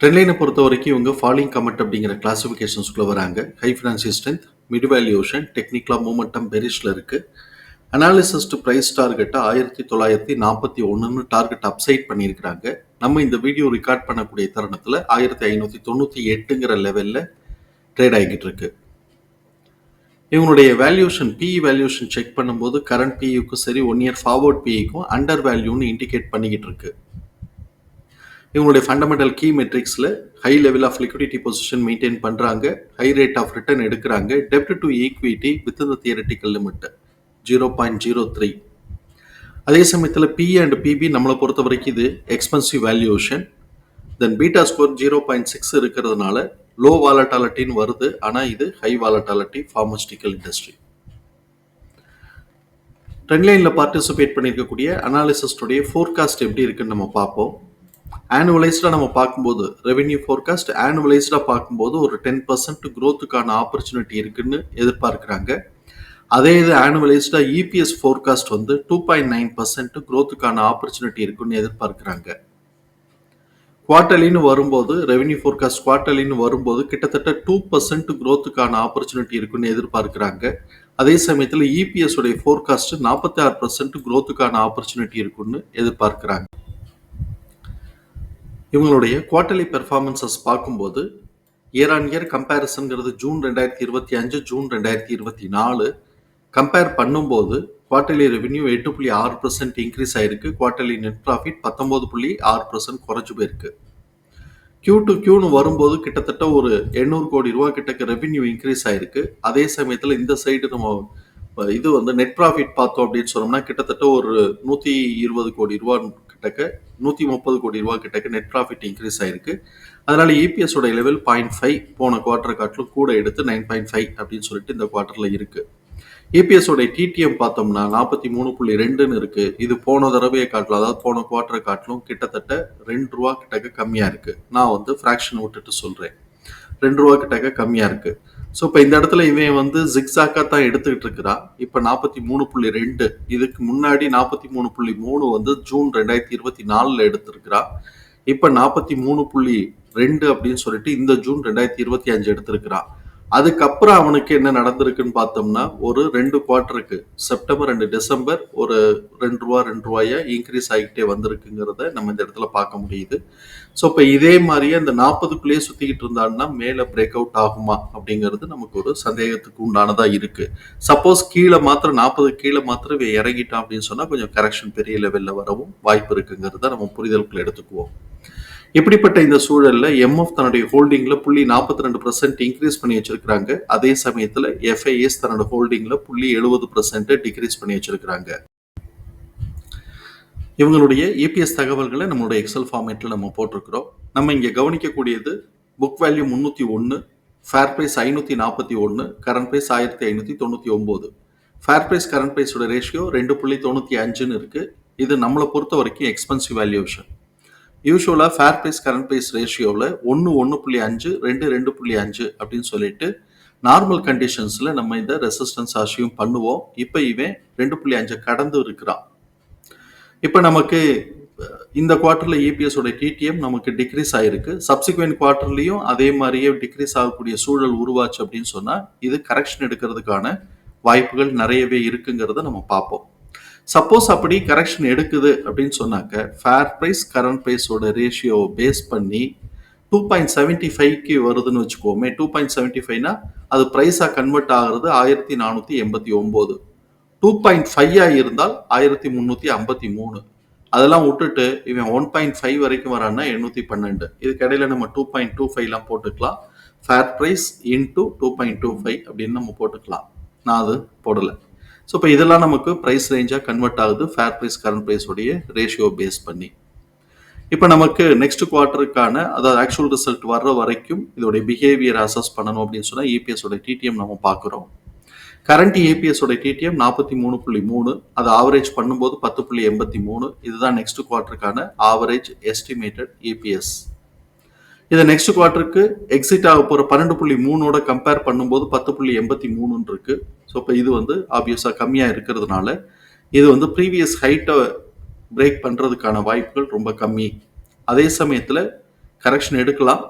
ட்ரெண்ட்லைனை பொறுத்த வரைக்கும் இவங்க ஃபாலிங் கமெண்ட் அப்படிங்கிற கிளாசிஃபிகேஷன்ஸ்குள்ளே வராங்க. High financial strength mid valuation டெக்னிக்கலாக மூமெண்டம் பெரிஷில் இருக்குது அனாலிசிஸ்ட் ப்ரைஸ் டார்கெட்டை ஆயிரத்தி தொள்ளாயிரத்தி நாற்பத்தி ஒன்றுன்னு டார்கெட் அப்சைட் பண்ணியிருக்கிறாங்க. நம்ம இந்த வீடியோ ரெக்கார்ட் பண்ணக்கூடிய தருணத்தில் ஆயிரத்தி ஐநூற்றி தொண்ணூற்றி எட்டுங்கிற லெவலில் ட்ரேட் ஆகிக்கிட்டு இருக்கு. இவங்களுடைய வேல்யூஷன் பிஇ வேல்யூஷன் செக் பண்ணும்போது கரண்ட் பிஇக்கும் சரி ஒன் இயர் ஃபார்வர்ட் பிஇக்கும் அண்டர் வேல்யூன்னு இண்டிகேட் பண்ணிக்கிட்டு இருக்குது இவங்களுடைய fundamental key மெட்ரிக்ஸில் high level of liquidity position maintain பண்ணுறாங்க ஹை ரேட் ஆஃப் ரிட்டர்ன் எடுக்கிறாங்க. டெப்ட் to equity with the theoretical limit zero point zero three அதே சமயத்தில் பி அண்ட் பிபி நம்மளை பொறுத்த வரைக்கும் இது expensive valuation then beta score zero point six இருக்கிறதுனால low வாலட்டாலிட்டின்னு வருது. ஆனால் இது ஹை வாலட்டாலிட்டி ஃபார்மஸ்டிக்கல் இண்டஸ்ட்ரி ட்ரெண்ட்லைனில் பார்ட்டிசிபேட் பண்ணியிருக்கக்கூடிய அனாலிசிஸ்டுடைய ஃபோர்காஸ்ட் எப்படி இருக்குன்னு நம்ம பார்ப்போம். ஆனுவலைஸ்டாக நம்ம பார்க்கும்போது ரெவென்யூ ஃபோர்காஸ்ட் ஆனுவலைஸ்டாக பார்க்கும்போது ஒரு டென் பர்சன்ட் க்ரோத்துக்கான ஆப்பர்ச்சுனிட்டி இருக்குன்னு எதிர்பார்க்குறாங்க. அதே இது ஆனுவலைஸ்டாக இபிஎஸ் ஃபோர்காஸ்ட் வந்து டூ பாயிண்ட் நைன் பர்சன்ட் க்ரோத்துக்கான ஆப்பர்ச்சுனிட்டி இருக்குன்னு எதிர்பார்க்குறாங்க. குவார்டர்லின்னு வரும்போது ரெவென்யூ ஃபோர்காஸ்ட் குவார்டர்லின்னு வரும்போது கிட்டத்தட்ட டூ பர்சன்ட் க்ரோத்துக்கான ஆப்பர்ச்சுனிட்டி இருக்குன்னு எதிர்பார்க்குறாங்க. அதே சமயத்தில் இபிஎஸ் உடைய ஃபோர்காஸ்ட் நாற்பத்தி ஆறு பர்சன்ட் க்ரோத்துக்கான ஆப்பர்ச்சுனிட்டி இருக்குன்னு எதிர்பார்க்குறாங்க. இவங்களுடைய குவார்டர்லி பெர்ஃபார்மன்சஸ் பார்க்கும்போது இயர் ஆன் இயர் கம்பேரிசன்கிறது ஜூன் ரெண்டாயிரத்தி இருபத்தி அஞ்சு ஜூன் ரெண்டாயிரத்தி இருபத்தி நாலு. கம்பேர் பண்ணும்போது குவார்டர்லி ரெவென்யூ எட்டு புள்ளி ஆறு பர்சன்ட் இன்க்ரீஸ் ஆயிருக்கு. குவார்டர்லி நெட் ப்ராஃபிட் பத்தொம்போது புள்ளி ஆறு பர்சன்ட் குறைஞ்சு போயிருக்கு. கியூ டு கியூன்னு வரும்போது கிட்டத்தட்ட ஒரு எண்ணூறு கோடி ரூபா கிட்டக்கு ரெவென்யூ இன்க்ரீஸ் ஆயிருக்கு. அதே சமயத்தில் இந்த சைடு நம்ம இது வந்து நெட் ப்ராஃபிட் பார்த்தோம் அப்படின்னு சொன்னோம்னா கிட்டத்தட்ட ஒரு நூற்றி இருபது கோடி ரூபா கிட்டக்க நூற்றி முப்பது கோடி ரூபா கிட்டக்க நெட் ப்ராஃபிட் இன்க்ரீஸ் ஆயிருக்கு. அதனால இபிஎஸ் உடைய லெவல் பாயிண்ட் ஃபைவ் போன குவார்டர் காட்டிலும் கூட எடுத்து நைன் பாயிண்ட் ஃபைவ் அப்படின்னு சொல்லிட்டு இந்த குவார்டர்ல இருக்கு. இபிஎஸ் உடைய டிடிஎம் பார்த்தோம்னா நாற்பத்தி மூணு புள்ளி ரெண்டுன்னு இருக்கு. இது போன தடவையை காட்டிலும் அதாவது போன குவார்டரை காட்டிலும் கிட்டத்தட்ட ரெண்டு ரூபா கிட்டக்க கம்மியா இருக்கு. நான் வந்து ஃப்ராக்ஷன் விட்டுட்டு சொல்றேன். ரெண்டு ரூபா கிட்டக்க கம்மியா இருக்கு. ஸோ இப்போ இந்த இடத்துல இவன் வந்து ஜிக்ஸாக்கா தான் எடுத்துக்கிட்டு இருக்கிறான் இப்போ நாற்பத்தி மூணு புள்ளி ரெண்டு இதுக்கு முன்னாடி நாற்பத்தி மூணு புள்ளி மூணு வந்து ஜூன் ரெண்டாயிரத்தி இருபத்தி நாலில் எடுத்திருக்கிறான் இப்போ நாற்பத்தி மூணு புள்ளி ரெண்டு அப்படின்னு சொல்லிட்டு இந்த ஜூன் ரெண்டாயிரத்தி இருபத்தி அஞ்சு எடுத்திருக்கிறான் அதுக்கப்புறம் அவனுக்கு என்ன நடந்திருக்குன்னு பார்த்தோம்னா ஒரு ரெண்டு குவார்ட்டருக்கு செப்டம்பர் ரெண்டு டிசம்பர் ஒரு ரெண்டு ரூபா ரெண்டு ரூபாயா இன்க்ரீஸ் ஆகிக்கிட்டே வந்திருக்குங்கிறத நம்ம இந்த இடத்துல பார்க்க முடியுது. ஸோ இப்போ இதே மாதிரியே அந்த நாற்பதுக்குள்ளேயே சுற்றிக்கிட்டு இருந்தான்னா மேலே பிரேக் அவுட் ஆகுமா அப்படிங்கிறது நமக்கு ஒரு சந்தேகத்துக்கு உண்டானதாக இருக்கு. சப்போஸ் கீழே மாத்திரம் நாற்பது கீழே மாத்திரம் இறங்கிட்டான் அப்படின்னு சொன்னால் கொஞ்சம் கரெக்ஷன் பெரிய லெவலில் வரவும் வாய்ப்பு இருக்குங்கிறத நம்ம புரிதலுக்குள்ள எடுத்துக்குவோம். இப்படிப்பட்ட இந்த சூழலில் எம்எஃப் தன்னுடைய ஹோல்டிங்கில் புள்ளி நாற்பத்தி ரெண்டு பர்சன்ட் இன்க்ரீஸ் பண்ணி வச்சிருக்கிறாங்க. அதே சமயத்தில் எஃப்ஐஎஸ் தன்னோட ஹோல்டிங்கில் புள்ளி எழுபது பர்சன்ட் டிக்ரீஸ் பண்ணி வச்சிருக்கிறாங்க. இவங்களுடைய இபிஎஸ் தகவல்களை நம்மளுடைய எக்ஸல் ஃபார்மேட்டில் நம்ம போட்டிருக்கிறோம். நம்ம இங்கே கவனிக்கக்கூடியது புக் வேல்யூ முந்நூற்றி ஒன்று ஃபேர் பிரைஸ் ஐநூற்றி நாற்பத்தி ஒன்று கரண்ட் ப்ரைஸ் ஆயிரத்தி ஐநூற்றி தொண்ணூற்றி ஒம்பது ஃபேர் ப்ரைஸ் கரண்ட் ப்ரைஸோட ரேஷியோ ரெண்டு புள்ளி தொண்ணூற்றி அஞ்சுன்னு இருக்குது இது நம்மளை பொறுத்த வரைக்கும் எக்ஸ்பென்சிவ் வேல்யூஷன் யூஸ்வலாக ஃபேர் ப்ரைஸ் கரண்ட் ப்ரைஸ் ரேஷியோவில் ஒன்று ஒன்று புள்ளி அஞ்சு ரெண்டு ரெண்டு புள்ளி அஞ்சு அப்படின்னு சொல்லிட்டு நார்மல் கண்டிஷன்ஸில் நம்ம இந்த ரெசிஸ்டன்ஸ் ஆசியும் பண்ணுவோம். இப்போ இவன் ரெண்டு புள்ளி அஞ்சு கடந்து இருக்கிறான். இப்போ நமக்கு இந்த குவார்ட்டரில் இபிஎஸோட டிடிஎம் நமக்கு டிக்ரீஸ் ஆகிருக்கு சப்சிக்வெண்ட் குவார்ட்டர்லையும் அதே மாதிரியே டிக்ரீஸ் ஆகக்கூடிய சூழல் உருவாச்சு அப்படின்னு சொன்னால் இது கரெக்ஷன் எடுக்கிறதுக்கான வாய்ப்புகள் நிறையவே இருக்குங்கிறத நம்ம பார்ப்போம். சப்போஸ் அப்படி கரெக்ஷன் எடுக்குது அப்படின்னு சொன்னாக்க ஃபேர் ப்ரைஸ் கரண்ட் ப்ரைஸோட ரேஷியோவை பேஸ் பண்ணி டூ பாயிண்ட் செவன்ட்டி ஃபைவ்க்கு வருதுன்னு வச்சுக்கோமே டூ பாயிண்ட் செவன்ட்டி ஃபைவ்னா அது ப்ரைஸாக கன்வெர்ட் ஆகிறது ஆயிரத்தி நானூற்றி எண்பத்தி ஒம்பது. டூ பாயிண்ட் ஃபைவாக இருந்தால் ஆயிரத்தி முந்நூற்றி ஐம்பத்தி மூணு. அதெல்லாம் விட்டுட்டு இவன் ஒன் பாயிண்ட் ஃபைவ் வரைக்கும் வரான்னா எண்ணூற்றி பன்னெண்டு. இதுக்கு நம்ம டூ பாயிண்ட் டூ ஃபைவ்லாம் போட்டுக்கலாம். Fair price into two point two five அப்படின்னு நம்ம போட்டுக்கலாம். நான் அது போடலை. ஸோ இப்போ இதெல்லாம் நமக்கு ப்ரைஸ் ரேஞ்சாக கன்வெர்ட் ஆகுது. ஃபேர் ப்ரைஸ் கரண்ட் ப்ரைஸோடைய ரேஷியோ பேஸ் பண்ணி. இப்போ நமக்கு நெக்ஸ்ட் குவார்ட்டருக்கான அதாவது ஆக்சுவல் ரிசல்ட் வர்ற வரைக்கும் இதோடைய பிஹேவியர் அசஸ் பண்ணணும் அப்படின்னு சொன்னால் இபிஎஸோட டிடிஎம் நம்ம பார்க்குறோம். கரண்ட் ஏபிஎஸோட டிடிஎம் நாற்பத்தி மூணு புள்ளி மூணு அது ஆவரேஜ் பண்ணும்போது பத்து புள்ளி எண்பத்தி மூணு. இதுதான் நெக்ஸ்ட் குவார்ட்டருக்கான ஆவரேஜ் எஸ்டிமேட்டட் ஏபிஎஸ் இதை நெக்ஸ்ட் குவார்ட்டருக்கு எக்ஸிட் ஆக போகிற பன்னெண்டு புள்ளி மூணோட கம்பேர் பண்ணும்போது பத்து புள்ளி எண்பத்தி மூணுன்னு இருக்கு. ஸோ இப்போ இது வந்து ஆப்வியஸாக கம்மியாக இருக்கிறதுனால இது வந்து ப்ரீவியஸ் ஹைட்டை பிரேக் பண்ணுறதுக்கான வாய்ப்புகள் ரொம்ப கம்மி. அதே சமயத்தில் கரெக்ஷன் எடுக்கலாம்.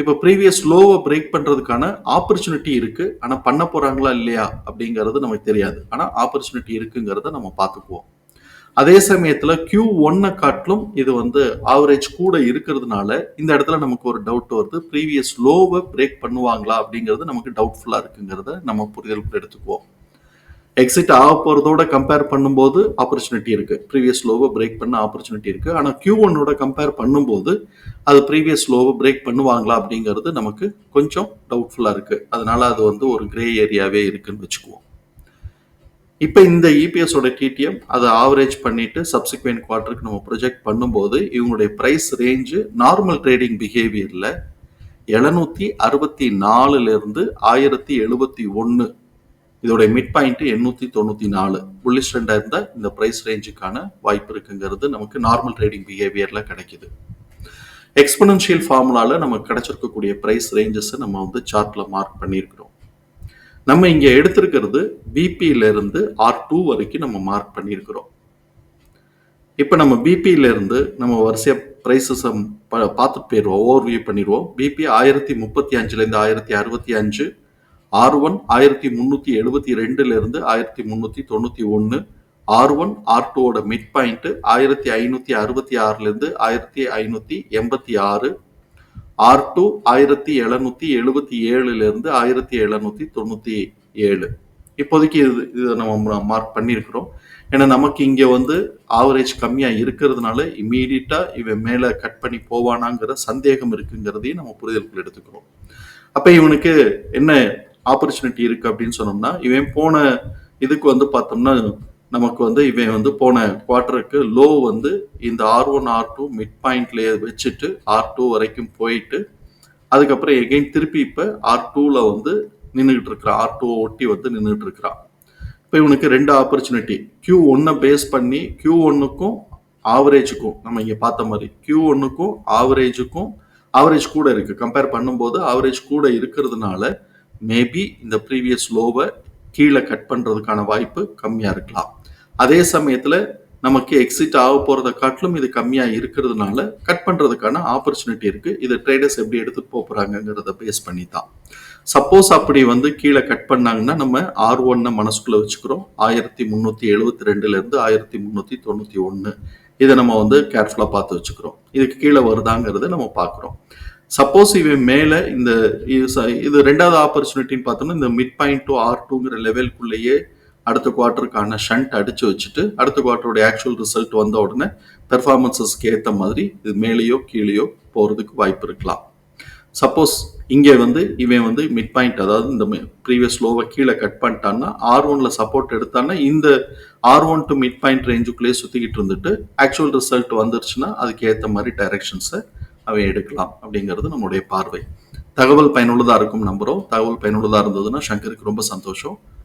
இப்போ ப்ரீவியஸ் லோவை பிரேக் பண்ணுறதுக்கான ஆப்பர்ச்சுனிட்டி இருக்குது ஆனால் பண்ண போகிறாங்களா இல்லையா அப்படிங்கிறது நமக்கு தெரியாது. ஆனால் ஆப்பர்ச்சுனிட்டி இருக்குங்கிறத நம்ம பார்த்துக்குவோம். அதே சமயத்தில் கியூ ஒன்னை காட்டிலும் இது வந்து ஆவரேஜ் கூட இருக்கிறதுனால இந்த இடத்துல நமக்கு ஒரு டவுட் வருது. ப்ரீவியஸ் லோவை பிரேக் பண்ணுவாங்களா அப்படிங்கிறது நமக்கு டவுட்ஃபுல்லாக இருக்குங்கிறத நம்ம புரிதலுக்கு எடுத்துக்குவோம். எக்ஸிட் ஆக போகிறதோட கம்பேர் பண்ணும்போது ஆப்பர்ச்சுனிட்டி இருக்குது ப்ரீவியஸ் லோவை பிரேக் பண்ண ஆப்பர்ச்சுனிட்டி இருக்குது ஆனால் கியூ ஒன்னோட கம்பேர் பண்ணும்போது அது ப்ரீவியஸ் லோவை பிரேக் பண்ணுவாங்களா அப்படிங்கிறது நமக்கு கொஞ்சம் டவுட்ஃபுல்லாக இருக்குது அதனால அது வந்து ஒரு கிரே ஏரியாவே இருக்குன்னு வச்சுக்குவோம். இப்போ இந்த இபிஎஸோட டிடிஎம் அதை ஆவரேஜ் பண்ணிட்டு சப்சிக்வெண்ட் குவார்ட்டருக்கு நம்ம ப்ரொஜெக்ட் பண்ணும்போது இவங்களுடைய ப்ரைஸ் ரேஞ்சு நார்மல் ட்ரேடிங் பிஹேவியரில் எழுநூற்றி அறுபத்தி நாலுலேருந்து ஆயிரத்தி எழுபத்தி ஒன்று இதோடைய மிட் பாயிண்ட்டு எண்ணூற்றி தொண்ணூற்றி நாலு. புல்லிஷ் ரெண்டாக இருந்தால் இந்த ப்ரைஸ் ரேஞ்சுக்கான வாய்ப்பு இருக்குங்கிறது நமக்கு நார்மல் ட்ரேடிங் பிஹேவியரில் கிடைக்கிது. எக்ஸ்பனன்ஷியல் ஃபார்முலாவில் நமக்கு கிடைச்சிருக்கக்கூடிய ப்ரைஸ் ரேஞ்சஸை நம்ம வந்து சார்ட்டில் மார்க் பண்ணியிருக்கிறோம். நம்ம இங்கே எடுத்திருக்கிறது பிபியிலேருந்து ஆர் டூ வரைக்கும் நம்ம மார்க் பண்ணியிருக்கிறோம். இப்போ நம்ம பிபியிலேருந்து நம்ம வரிசையாக ப்ரைஸஸை பார்த்துட்டு போயிடுவோம். ஓவர் வியூ பண்ணிடுவோம் பிபி ஆயிரத்தி முப்பத்தி அஞ்சுலேருந்து ஆயிரத்தி அறுபத்தி அஞ்சு ஆர் ஒன் ஆயிரத்தி முந்நூற்றி எழுபத்தி ரெண்டுலேருந்து ஆயிரத்தி முந்நூற்றி தொண்ணூற்றி ஒன்று ஆர் ஒன் ஆர் டூவோட மிட் பாயிண்ட்டு ஆயிரத்தி ஐநூற்றி அறுபத்தி ஆறுலேருந்து ஆயிரத்தி ஐநூற்றி எண்பத்தி ஆறு ஆர் டூ ஆயிரத்தி எழுநூற்றி எழுபத்தி ஏழுலேருந்து ஆயிரத்தி எழுநூற்றி தொண்ணூற்றி ஏழு. இப்போதைக்கு இது இதை நம்ம மார்க் பண்ணியிருக்கிறோம். ஏன்னா நமக்கு இங்கே வந்து ஆவரேஜ் கம்மியாக இருக்கிறதுனால இம்மீடியட்டாக இவன் மேலே கட் பண்ணி போவானாங்கிற சந்தேகம் இருக்குங்கிறதையும் நம்ம புரிதலுக்குள் எடுத்துக்கிறோம். அப்போ இவனுக்கு என்ன ஆப்பர்ச்சுனிட்டி இருக்குது அப்படின்னு சொன்னோம்னா இவன் போன இதுக்கு வந்து பார்த்தோம்னா நமக்கு வந்து இவன் வந்து போன குவார்டருக்கு லோ வந்து இந்த R one R two mid பாயிண்ட்லேயே வச்சுட்டு ஆர் டூ வரைக்கும் போயிட்டு அதுக்கப்புறம் எகைன் திருப்பி இப்போ ஆர் டூவில் வந்து நின்றுக்கிட்டு இருக்கிறான் ஆர் டூ ஒட்டி வந்து நின்றுட்டு இருக்கிறான் இப்போ இவனுக்கு ரெண்டு ஆப்பர்ச்சுனிட்டி கியூ ஒன்னை பேஸ் பண்ணி கியூ ஒன்றுக்கும் ஆவரேஜுக்கும் நம்ம இங்கே பார்த்த மாதிரி கியூ ஒன்றுக்கும் ஆவரேஜுக்கும் ஆவரேஜ் கூட இருக்குது கம்பேர் பண்ணும்போது ஆவரேஜ் கூட இருக்கிறதுனால மேபி இந்த ப்ரீவியஸ் லோவை கீழே கட் பண்ணுறதுக்கான வாய்ப்பு கம்மியாக இருக்கலாம். அதே சமயத்தில் நமக்கு எக்ஸிட் ஆக போகிறத காட்டிலும் இது கம்மியாக இருக்கிறதுனால கட் பண்ணுறதுக்கான ஆப்பர்ச்சுனிட்டி இருக்குது இதை ட்ரேடர்ஸ் எப்படி எடுத்துகிட்டு போகிறாங்கங்கிறத பேஸ் பண்ணி தான் சப்போஸ் அப்படி வந்து கீழே கட் பண்ணாங்கன்னா நம்ம ஆர் ஒன்னை மனசுக்குள்ளே வச்சுக்கிறோம். ஆயிரத்தி முந்நூற்றி எழுபத்தி ரெண்டுலேருந்து ஆயிரத்தி முந்நூற்றி தொண்ணூற்றி ஒன்று இதை நம்ம வந்து கேர்ஃபுல்லாக பார்த்து வச்சுக்கிறோம். இதுக்கு கீழே வருதாங்கிறத நம்ம பார்க்குறோம். சப்போஸ் இவன் மேலே இந்த இது ரெண்டாவது ஆப்பர்ச்சுனிட்டின்னு பார்த்தோம்னா இந்த மிட் பாயிண்ட் டு ஆர் டூங்கிற லெவலுக்குள்ளேயே அடுத்த குவார்ட்டருக்கான ஷண்ட் அடித்து வச்சுட்டு அடுத்த குவார்ட்டருடைய ஆக்சுவல் ரிசல்ட் வந்த உடனே பெர்ஃபார்மன்ஸஸ்க்கு ஏற்ற மாதிரி இது மேலேயோ கீழேயோ போகிறதுக்கு வாய்ப்பு இருக்கலாம். சப்போஸ் இங்கே வந்து இவன் வந்து மிட் பாயிண்ட் அதாவது இந்த ப்ரீவியஸ் லோவை கீழே கட் பண்ணிட்டான்னா ஆர் ஒன்ல சப்போர்ட் எடுத்தான்னா இந்த R one two mid point ரேஞ்சுக்குள்ளேயே சுற்றிக்கிட்டு இருந்துட்டு ஆக்சுவல் ரிசல்ட் வந்துருச்சுன்னா அதுக்கு ஏற்ற மாதிரி டைரக்ஷன்ஸை அவன் எடுக்கலாம் அப்படிங்கிறது நம்முடைய பார்வை. தகவல் பயனுள்ளதாக இருக்கும் நம்புகிறோம் தகவல் பயனுள்ளதாக இருந்ததுன்னா சங்கருக்கு ரொம்ப சந்தோஷம்.